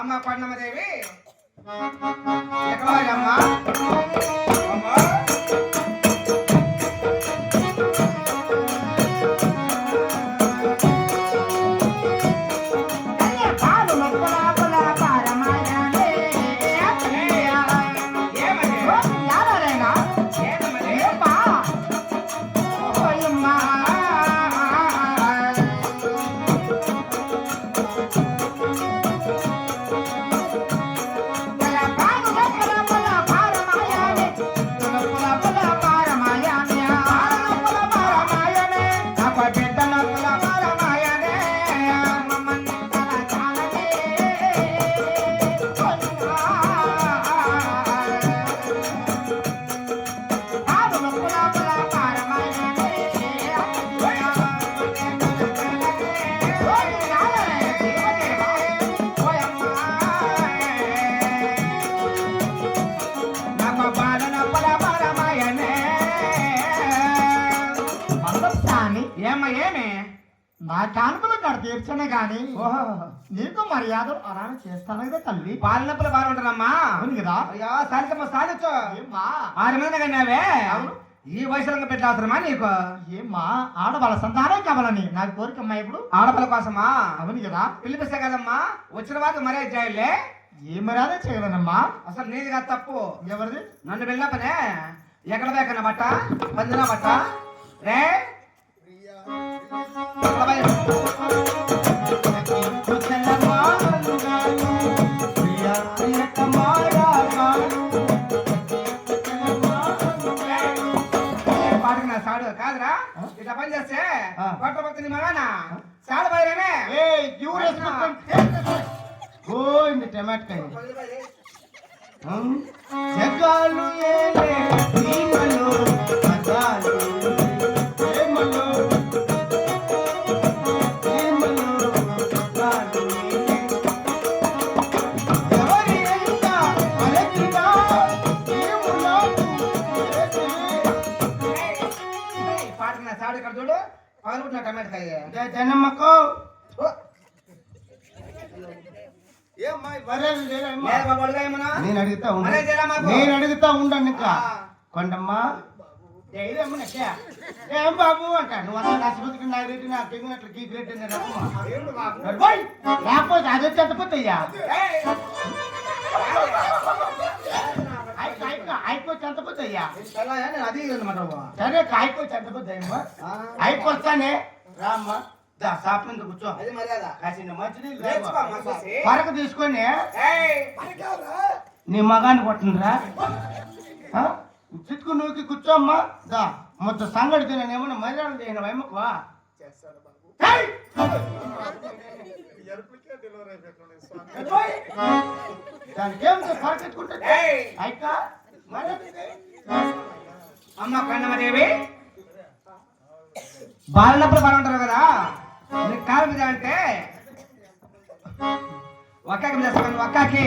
అమ్మ పన్నమ్మదేవి నా కానుకలు ఇక్కడ తీర్చనే గాని ఓహో. నీకు మర్యాదలు అలా చేస్తాను కదా తల్లి. పాలనప్పులు బాగుంటారమ్మా అవును కదా. అయ్యో సాధించు ఏమ్మా. ఆరు మంది కన్నావే అవును. ఈ వయసులో అవసరమా నీకు? ఏమ్మా ఆడవాళ్ళ సంతానం కావాలని నాకు కోరికమ్మా ఇప్పుడు. ఆడపిల్ల కోసమా? అవును కదా. పిలిపిస్తే కదమ్మా. వచ్చిన వాళ్ళు మరే చేయాలే. ఏ మర్యాద చేయలేనమ్మా. అసలు నీది కాదు తప్పు. ఎవరిది? నన్ను వెళ్ళపనే ఎక్కడ బట్ట పందిన బట్ట రే ఎక్కడ పోయి? పాటకు నా సాడు కాదురా ఇట్లా పని చేస్తే ఆ. కొట్ట పక్కని మగానా సాడు బయలునే ఇంకా. కొండమ్మా ధైర్యం. ఏం బాబు అంట నువ్వు అన్న నష్టపతికి నాకు రెడ్డి నాకు తెగినట్లు గీకి. నడవయ్. లేకపోతే అదే చెత్తపోతయ్యా ఏయ్! అయిపో చెంతపోతయ్యా అది బాబు. సరే అయిపో చెంతపోతాయమ్మా. అయిపోతానే రామ్మా దా మీద కూర్చో అది మర్యాద కాసిన. పరక తీసుకొని ఏయ్! నీ మగాన్ని కొట్టినరా చిట్టుకు నూకి కూర్చోమ్మా. దా మొత్తం సంగడి తినేమన్నా మర్యాద చేయను వైమ్మకువా దానికి ఏం చేయి. అమ్మ కన్నమదేవి? బాలనప్పుడు బాగుంటారు కదా? నీకు కాలు మీద అంటే ఒక్కకి మీద ఒక్కకి.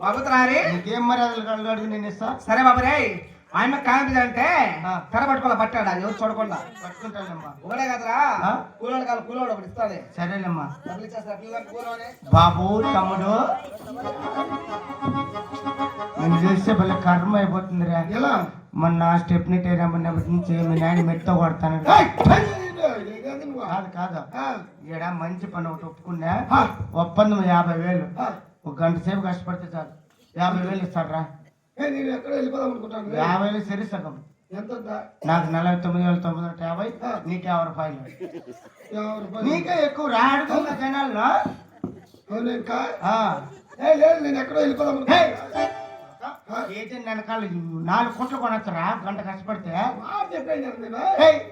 బాబుతురారి నీకేం మర్యాదలు కలగాడు నేను ఇస్తా. సరే బాబు రే ఆయన కాంతి అంటే. తెర పట్టుకోవాలి పట్టాడు? అది ఎవరు చూడకుండా? పట్టుకుంటానమ్మా ఒకటే కదరా? కూలోడు కాదు కూలోడు ఒకటి ఇస్తాది సరేనమ్మా బాబు తమ్ముడు. నేను చేస్తే భలే కర్మ అయిపోతుందిరా. ఎలా? మొన్న స్టెప్ని టైరమ్మన్నప్పటి నుంచి మీ నాయన మెట్ట కొడతాను కాదు ఈడ మంచి పని ఒకటి ఒప్పుకున్నా ఒప్పందం యాభై వేలు. ఒక గంట సేపు కష్టపడితే చాలు. యాభై వేలు ఇస్తాడ్రా. నేను ఎక్కడ వెళ్ళిపోదాం అనుకుంటాను. యాభై వేలు సరి సగం. ఎంత? నాకు నలభై తొమ్మిది వేల తొమ్మిది వందల యాభై. నీకు యాభై రూపాయలు. నీకే ఎక్కువ రాడుతున్న జనాల్లో లేదు నేను ఎక్కడో వెళ్ళిపోదాం ఏజెంట్ వెనకాల నాలుగు కోట్లు కొనొచ్చరా గంట కష్టపడితే?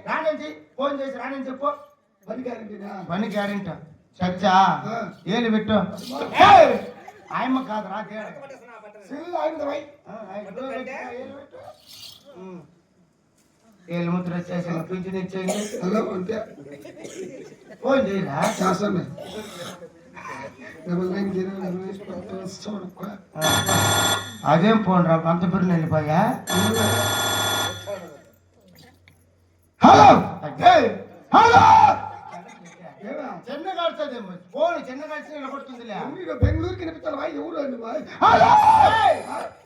రానించి ఫోన్ చేసి రాని చెప్పు. పని గ్యారెంటీనా? పని గ్యారెంటీ. చచ్చా? ఆ. ఏలు పెట్టు. ఏయ్, ఆయమ్మ కాదురా. ఏలు ముద్ర చేసిన పింఛన్ ఇచ్చేయండి. ఫోన్ చేయరా? చేస్తాను. అదేం ఫోన్ రా అంత పేరు వెళ్ళిపోయా? హలో! హలో? చిన్న కడుతుంది ఫోన్ చిన్న కలిసి నిలబడుతుందిలే. వినిపిస్తారు భాయ్ ఎవరు హలో!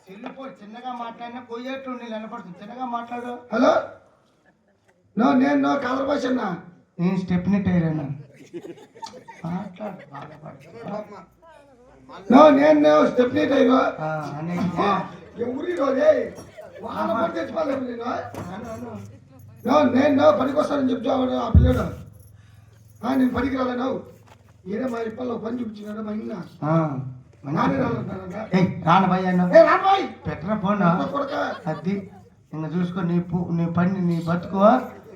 చెల్లిపో చిన్నగా మాట్లాడినా పోయేట్టు నిలబడుతుంది. చిన్నగా మాట్లాడు. హలో? నో నేను నో కాదర్ భాష నేను స్టెప్ని టైర్ అన్నా? మాట్లాడు బాధపడు నో నేను స్టెప్నీ. ఎవరి రోజే వాళ్ళ పడి నేను అను, అను. నో నేను నో పనికి వస్తానని చెప్తాను ఆ పిల్లడు. నేను పనికి రాలేను ఈయన మా ఇప్పల్లో పని చూపించినాడు మా ఇన్న. ఆ, నానే రాలంటానంట ఏయ్ రాను భయ్య అన్న. ఏ పెట్టరా ఫోన్. కొడక. అది నిన్న చూసుకో నీ నీ పని నీ బతుకు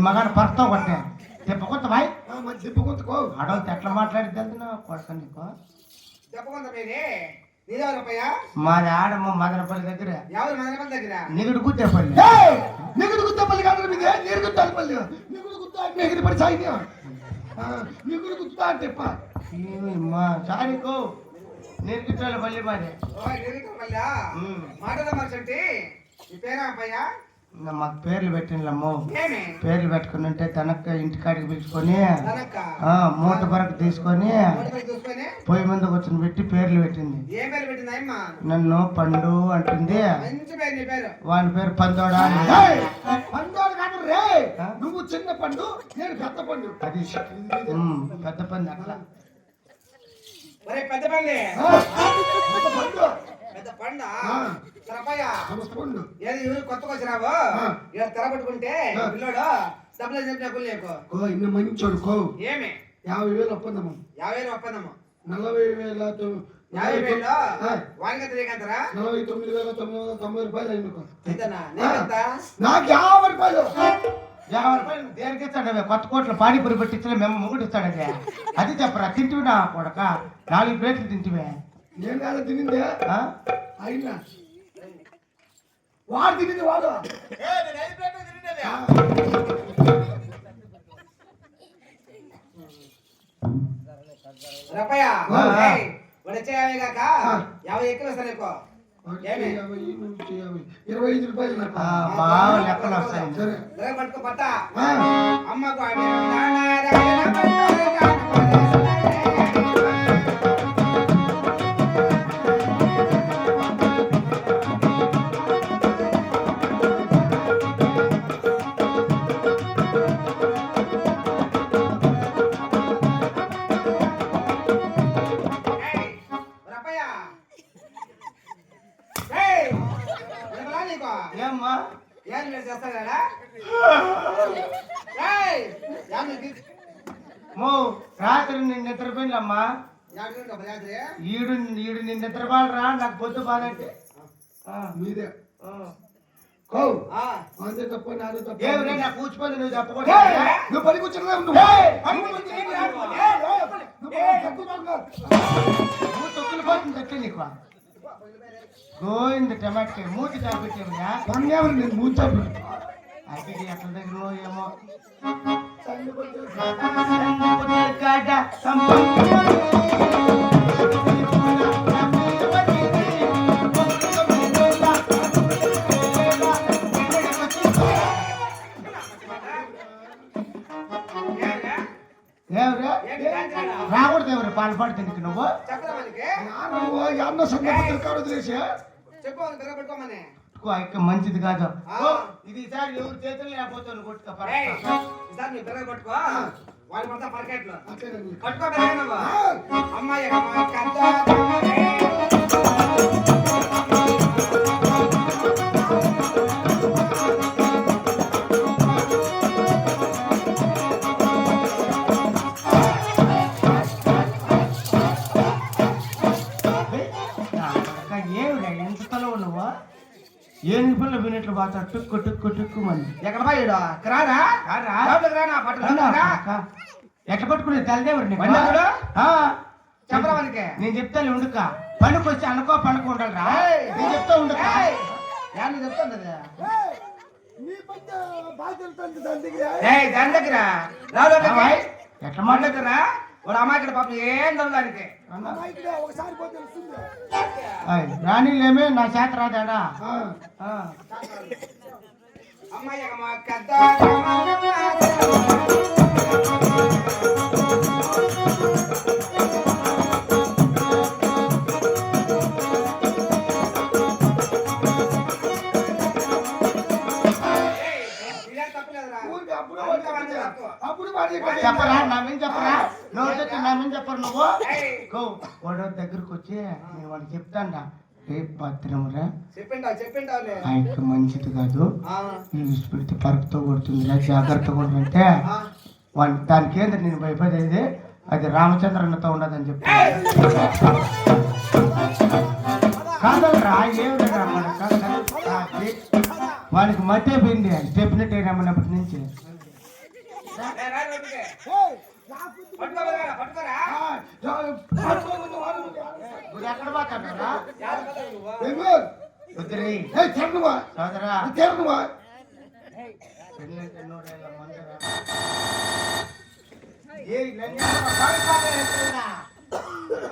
మగాడు పడతా కొట్టే. చెప్పుకొత్త బాయ్. మరి దెప్పుకుంటుకో ఆడవాళ్ళతో ఎట్లా మాట్లాడిద్ది కొడక నీకు మీది? ఆడమ్మ మదనపల్లి దగ్గర. నిగుడు కూర్చోపల్లి నీకు గుత్తపల్లి కాదు మీదే? నీరు గుత్తాలి నీకు గుత్తా అంటే ఎగిరి పడి సాయి నీకు గుత్తా అంటే మా సారీకు నిరిక మళ్ళా ఉమ్. మాటల ఈ మాకు పేర్లు పెట్టినమ్మో పేర్లు పెట్టుకుని ఉంటే తనక్క ఇంటికాడికి పిలుచుకొని మూట బరకు తీసుకొని పొయ్యి ముందు కూర్చొని పెట్టి పేర్లు పెట్టింది. నన్ను పండు అంటుంది. వాని పేరు పందోడా. పండు? నువ్వు చిన్న పండు నేను పెద్ద పండు. అది పెద్ద పంది అట్లా. ఒరే పెద్ద పండు? పెద్ద పండ? ఏది కొత్తగా వచ్చినావు ఆ. ఇక్కడ తెర పట్టుకుంటే ఆ. పిల్లోడు? డబ్బులు చెప్పిన కుళ్ళు నీకు కో ఇన్ని మంచోడు కో. ఏమి? యాభై వేలు ఒప్పందము. యాభై వేలు ఒప్పందము. నలభై వేల యాభై వేలు? తెలియకంటారా నలభై తొమ్మిది వేల తొమ్మిది వందల తొంభై రూపాయలు నీకెంత నాకు యాభై రూపాయలు. యాభై రూపాయలు దేనికి ఇస్తాడు కొత్త కోట్లు పానీపూరి పెట్టించలే మేము ముగ్గురు ఇస్తాడదే అది చెప్పరా తింటివి నా కొడక? నాలుగు ప్లేట్లు తింటివే. నేను కాదు తినిందే? అయినా. వాడు తినింది వాడు. వాడు వచ్చే యాభై కాక. యాభై ఎక్కువ వస్తాను ఎక్కువ యాభై. ఇరవై ఐదు రూపాయలు బాగా లెక్కలు వస్తాయి. అమ్మకు ఈడు ఈడు నిన్ను నిద్రపోలరా నాకు పొద్దు బాలంటే. మీదే. కో. అంతే తప్ప నాదే తప్ప. ఏమిరా నా కూర్చుపోతే నువ్వు చెప్పకూడదు నువ్వు పని నువ్వు తొక్కులు పోతుంది నీకు. టమాటా మూతి చాపెట్టేమిరా నేను దగ్గర ఏమో. ఎవరు రాకూడదు ఎవరు? పాలు పడుతుంది నువ్వు? నువ్వు సంగతి ఎక్కువ ఎక్కువ మంచిది కాదు. ఇది ఈసారి ఎవరు చేతులు లేకపోతే నువ్వు కొట్టుకో పరస్తా. అంతేనండి అమ్మాయి ఏనుగు పిల్ల వినట్లు బాత టుక్కు టుక్కు టుక్కు మంది. ఎక్కడ పోయాడు రారా రారా? లోపలికి రానా? పట్టు అన్నా, రా. కొడక. ఎట్లా పట్టుకునే? ఆ. చెప్పరా వానికి? నేను చెప్తాను ఉండుక. పనికి వచ్చి అనుకో పనుకు ఉండాలిరా. ఏయ్. నేను చెప్తా ఉండుక. ఏయ్, ఏంది చెప్తుంది అది? నీ పంట బాధ్యత తండ్రి దాని దగ్గర రా ఎట్లా మన మాట దగ్గర వాడు అమ్మాయి పాపం ఏం దానికి ఒకసారి రాణిలేమే నా చేత రాదాడా ఆ, ఆ. అమ్మాయి అమ్మ కద్ద ఊరికి అప్పుడు వాడి కథ. అప్పుడు వాడి కథ. చెప్పరా? నా మీద చెప్పరా? నా మీద చెప్పరు నువ్వు? గో వాడు దగ్గరకు వచ్చి నేను వాడికి చెప్తాండా. ఏ భద్రమురా చెప్పింటావు చెప్పింటావులే ఆ యొక్క మంచిది కాదు. ఆ, ఈ విసి పెడితే పరుపుతో కొడుతుందిరా జాగ్రత్త కొడుతుంటే. వాడి దానికి ఏంటంటే నేను భయపడేది అది రామచంద్రన్నతో ఉండదని చెప్పి. కాదలరా ఏమిటరా వానికి మధ్య పోయింది. స్టెప్నెట్ రమ్మన్నప్పటి నుంచి.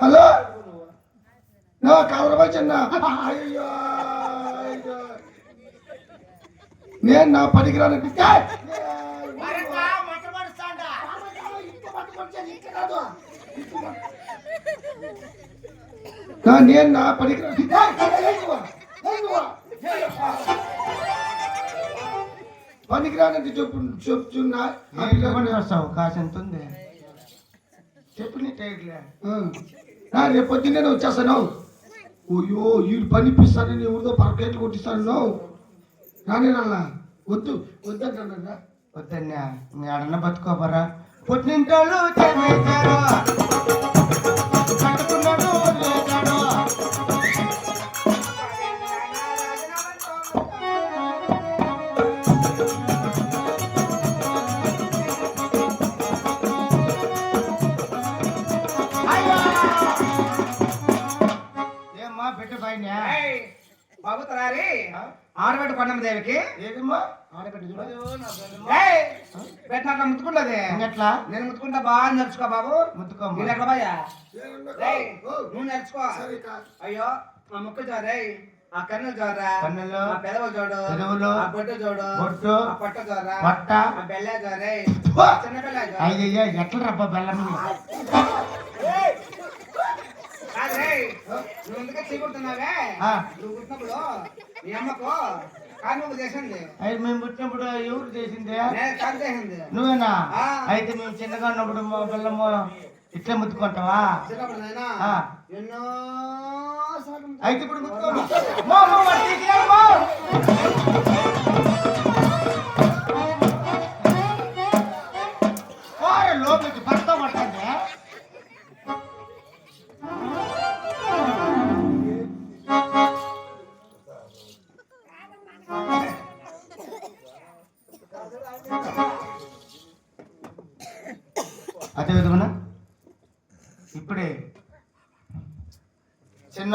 హలో నా కవరబాయ్ చిన్న అయ్యో అయ్యో. నేను నా పనికి నేను నా పనికి రా పనికి రానంటే చెప్పు చెప్తున్నా ఇవ్వని వస్తావు కాసంత ఉంది చెప్పు నీ టైట్లే రేపు పొద్దున్నే నేను వచ్చేస్తాను ఓయో వీడు పని ఇప్పిస్తానని ఎవరిదో పరకేట్లు కొట్టిస్తాను నానే నల్ల వద్దు వద్దంటారా వద్దన్యా మీ ఆడన్న బతుకోపరా పుట్టింటోళ్ళు చేశారు ఆడబెట్టు కొండమ్మ దేవికి పెట్టినట్ల ముత్తుకుంటది. ఇంకెట్లా నేను ముత్తుకుంటా బాగా నేర్చుకో బాబు. నేను ఓ, నువ్వు నేర్చుకో సరే కా. అయ్యో ఆ ముక్క చూడరే ఆ కన్నులు చూడరా కన్నులు, ఆ పెదవులు చూడు పెదవులు, ఆ బొట్టు చూడు బొట్టు, ఆ పట్ట చూడరా పొట్ట. ఆ బెల్లే చూడరే! చిన్న. అయ్యయ్యా ఎట్లా రబ్బా బెల్లం? నువ్వు ఎందుకు చీకుడుతున్నావే ఆ. నువ్వు పుట్టినప్పుడు మీ అమ్మకు కానుక చేసింది. అయ్యి మేము పుట్టినప్పుడు ఎవరు చేసిందే? కాదు చేసింది. నువ్వేనా. అయితే మేము చిన్నగా ఉన్నప్పుడు మా బెల్లము ఇట్లా ముత్తుకుంటావా. ఎన్నో అయితే ఇప్పుడు ముత్తుకోము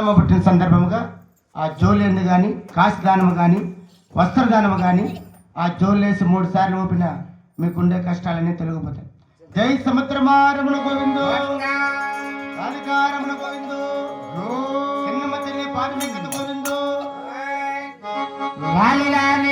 చిన్నమ్మ పుట్టిన సందర్భముగా ఆ జోలేందు కానీ కాశదానము కానీ వస్త్రదానము కానీ ఆ జోలేసి మూడు సార్లు ఊపిన మీకుండే కష్టాలన్నీ తొలగిపోతాయి. జై సముద్రమారమున గోవిందో. కాళికారమున గోవిందో. చిన్నమ్మ గోవిందో. లాలి లాలి